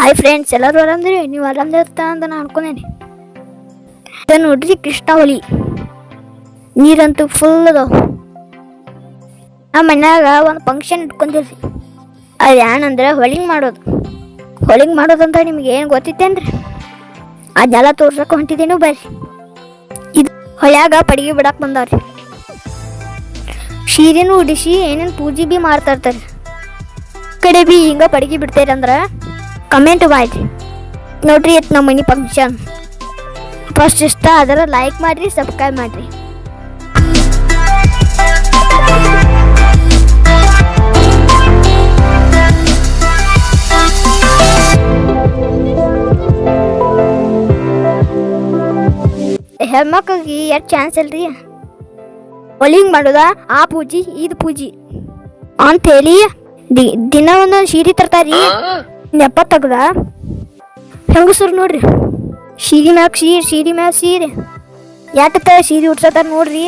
Hi friends ಎಲ್ಲರೂ ಆರಾಮ್ದಿರಿ? ನೀವು ಆರಾಮ್ದಿರ್ತ ಅಂತ ನಾನು ಅನ್ಕೊಂಡೇನೆ. ಇದು ನೋಡ್ರಿ ಕೃಷ್ಣ ಹೊಳಿ ನೀರಂತೂ ಫುಲ್ ಅದಾವ. ನಮ್ಮ ಮನ್ಯಾಗ ಒಂದು ಫಂಕ್ಷನ್ ಇಟ್ಕೊಂಡಿರ್ರಿ ಅದು ಏನಂದ್ರೆ ಹೊಳಿಂಗ್ ಮಾಡೋದು. ಹೊಳಿಂಗ್ ಮಾಡೋದಂತ ನಿಮ್ಗೆ ಏನು ಗೊತ್ತಿತ್ತೇನ್ರಿ? ಅದೆಲ್ಲ ತೋರ್ಸಕ್ಕೆ ಹೊಂಟಿದ್ದೇನು ಬರ್ರಿ. ಇದು ಹೊಳ್ಯಾಗ ಪಡಿಗೆ ಬಿಡಕ್ಕೆ ಬಂದವ್ರಿ. ಸೀರೆನೂ ಉಡಿಸಿ ಏನೇನು ಪೂಜೆ ಬಿ ಮಾಡ್ತಾ ಇರ್ತಾರೆ ಕಡೆ ಬಿ ಹಿಂಗೆ ಪಡಿಗೆ ಬಿಡ್ತೀರಂದ್ರ ಕಮೆಂಟ್ ಮಾಡ್ರಿ ನೋಡ್ರಿ ಇದು ನಮ್ಮ ಮನೆ ಫಂಕ್ಷನ್ ಫಸ್ಟ್ ಇಷ್ಟ ಅದರ ಲೈಕ್ ಮಾಡ್ರಿ ಸಬ್ಸ್ಕ್ರೈಬ್ ಮಾಡ್ರಿ. ಹೆಣ್ಮಕ್ಳಿಗೆ ಎಷ್ಟು ಚಾನ್ಸ್ ಇಲ್ರಿ ಹೊಲಿಂಗ್ ಮಾಡೋದ? ಆ ಪೂಜಿ, ಇದು ಪೂಜಿ. ಅಂತ ಹೇಳಿ ದಿ- ದಿನ ಒಂದೊಂದು ಸೀರೆ ತರ್ತಾರಿ. ನೆಪ ತೆಗ್ದ? ಹೆಂಗಸರು ನೋಡ್ರಿ? ಸೀರೆ ಮ್ಯಾಗ ಸೀರೆ ಸೀರೆ ಮ್ಯಾಗ ಸೀರೆ. ಎಟ್ಟ ಸೀರೆ ಉಡ್ಸತ್ತಾರ ನೋಡ್ರಿ?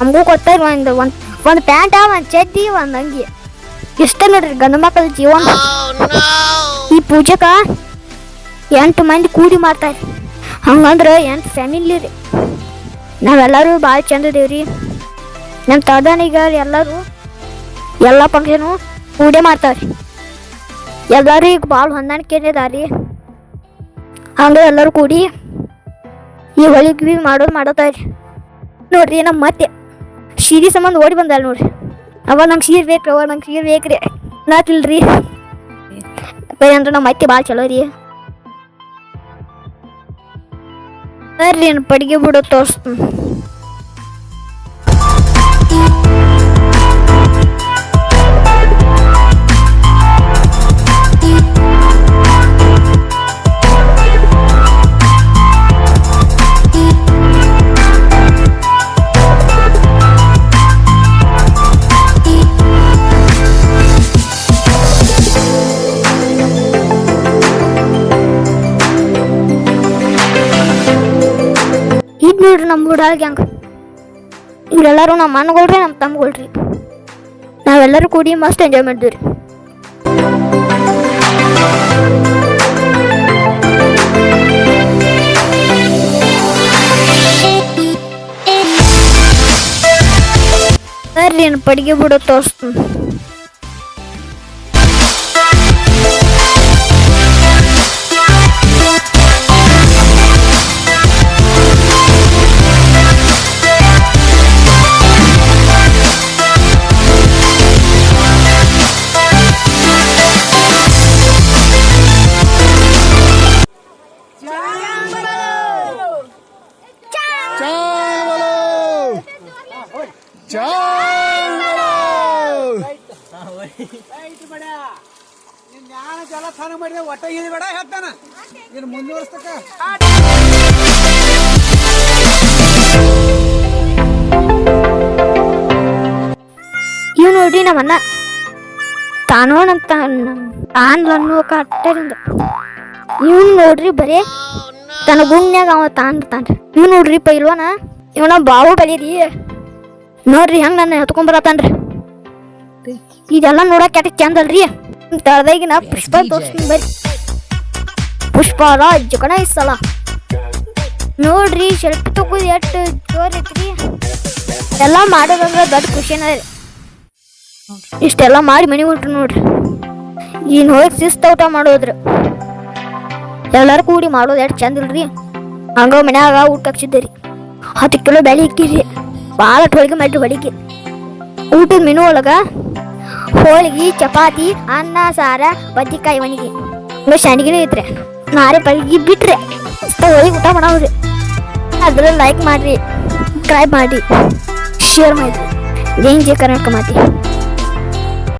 ನಮಗೂ ಕೊಡ್ತಾರ ಒಂದು ಒಂದು ಒಂದು ಪ್ಯಾಂಟ ಒಂದು ಚಡ್ಡಿ ಒಂದು ಅಂಗಿ. ಇಷ್ಟ ನೋಡ್ರಿ ಗಂಡು ಮಕ್ಕಳ ಜೀವನ. ಈ ಪೂಜೆಕ ಎಂಟು ಮಂದಿ ಕೂಡಿ ಮಾಡ್ತಾರೆ. ಹಂಗಂದ್ರೆ ಎಂಟು ಫ್ಯಾಮಿಲಿ ರೀ. ನಾವೆಲ್ಲರೂ ಭಾಳ ಚಂದ ಇದೇವ್ರಿ ನಮ್ಮ ತದನೀಗ ಎಲ್ಲರೂ ಎಲ್ಲ ಫಂಕ್ಷನು ಕೂಡೇ ಮಾಡ್ತಾವ್ರಿ ಎಲ್ಲರೂ ಈಗ ಭಾಳ ಹೊಂದಾಣಿಕೆ ಇದಾರಿ ಹಂಗೆ ಎಲ್ಲರೂ ಕೂಡಿ ಈ ಹೊಳಿಗೆ ಬಿ ಮಾಡೋದು ಮಾಡೋತಾವ್ರಿ ನೋಡ್ರಿ ನಮ್ಮ ಮತ್ತೆ ಸೀರೆ ಸಂಬಂಧ ಓಡಿ ಬಂದಲ್ಲ ನೋಡ್ರಿ. ಅವ ನಂಗೆ ಸೀರೆ ಬೇಕು ಅವ ನಂಗೆ ಸೀರೆ ಬೇಕ್ರಿ. ನಾತಿಲ್ರಿ. ಬರೀ ಅಂದ್ರೆ ನಮ್ಮ ಮತ್ತೆ ಭಾಳ ಚಲೋ ರೀ. ಬರ್ರಿ ಪಡಿಗೆ ಬಿಡೋ ತೋರಿಸ್ತೀನಿ. ನೋಡ್ರಿ ನಮ್ಮ ಹುಡುಗ ಹೆಂಗ ಇವರೆಲ್ಲರೂ ನಮ್ಮ ಅಣ್ಣಗಳ್ರಿ ನಮ್ಮ ತಮ್ಮಗಳ್ರಿ ನಾವೆಲ್ಲರೂ ಕೂಡಿ ಮಸ್ತ್ ಎಂಜಾಯ್ ಮಾಡಿದ್ವಿ ಬರ್ರಿ ಏನು ಪಡಿಗೆ ಬಿಡೋ ತೋರಿಸ್ತೀನಿ. ನಿನ್ ಜ್ಞಾನ ಜಲ ಸ್ನಾನ ಮಾಡಿದೆ ಒಟ್ಟ ಇದು ಬೇಡ ಹೇಳ್ತಾನ ಇನ್ನು ಮುಂದುವರ್ಸ್ತಕ್ಕ ಇವ್ ನೋಡ್ರಿ ನಮ್ಮ ಅಣ್ಣ ತಾನೋಣ ನಮ್ಮ ತಾನ್ ಅನ್ನೋ ಕಟ್ಟರಿಂದ ಇವ್ ನೋಡ್ರಿ ಬರೇ ತನ್ನ ಗುಂಗ್ನ್ಯಾಗ ಅವ ತಾನ್ ತಾನ್ರಿ. ಇವ್ ನೋಡ್ರಿ ಪೈಲ್ವನ, ಇವನ ಬಾವು ಬಲೀರಿ ನೋಡ್ರಿ ಹೆಂಗೆ ನನ್ನ ಎತ್ಕೊಂಡ್ ಇದೆಲ್ಲ ನೋಡಕ್ ಕೆಟ್ಟ ಚಂದ ಅಲ್ರಿ? ತಳದಾಗಿನ ಪುಷ್ಪ ತೋರಿಸ್ತೀನಿ ಬರ್ರಿ. ಪುಷ್ಪ ರಾಜ್ ಕಣ ಈ ಸಲ. ನೋಡ್ರಿ ಸ್ವಲ್ಪ ತಗೋದು ಎಷ್ಟು ಜೋರ್ ಐತ್ರಿ. ಎಲ್ಲ ಮಾಡೋದಂದ್ರೆ ದೊಡ್ಡ ಖುಷಿನ ರೀ. ಇಷ್ಟೆಲ್ಲ ಮಾಡಿ ಮನೆ ಹೊಂಟ್ರು ನೋಡ್ರಿ. ಈ ಹೋಗಿ ಶಿಸ್ತ ಊಟ ಮಾಡೋದ್ರಿ. ಎಲ್ಲರೂ ಕೂಡಿ ಮಾಡೋದು ಎಷ್ಟು ಚಂದ ಇಲ್ರಿ. ಹಂಗ ಮನ್ಯಾಗ ಊಟ ಹಾಕ್ಸಿದ್ದೆ ರೀ. ಹತ್ತು ಕಿಲೋ ಬೆಳೆ ಇಕ್ಕಿರಿ. ಭಾಳ ಹೋಳಿಗೆ ಮಾಡಿರಿ ಹೋಳಿಗೆ ಊಟದ ಮೆನು ಒಳಗೆ ಹೋಳಿಗೆ, ಚಪಾತಿ, ಅನ್ನ, ಸಾರ, ಬದ್ನಿಕಾಯಿ, ಒಣಗಿ. ಇನ್ನು ಶಾಂಡಿಗೆನೂ ಐತ್ರಿ. ನಾರೆ ಪಲ್ಗಿ ಬಿಟ್ರೆ ಹೋಳಿಗೆ ಊಟ ಮಾಡವ್ರಿ ಅದ್ರಲ್ಲಿ ಲೈಕ್ ಮಾಡಿರಿ ಸಬ್ಸ್ಕ್ರೈಬ್ ಮಾಡಿ ಶೇರ್ ಮಾಡಿರಿ. ಜೈ ಜೈ ಕರ್ನಾಟಕ ಮಾತಿ.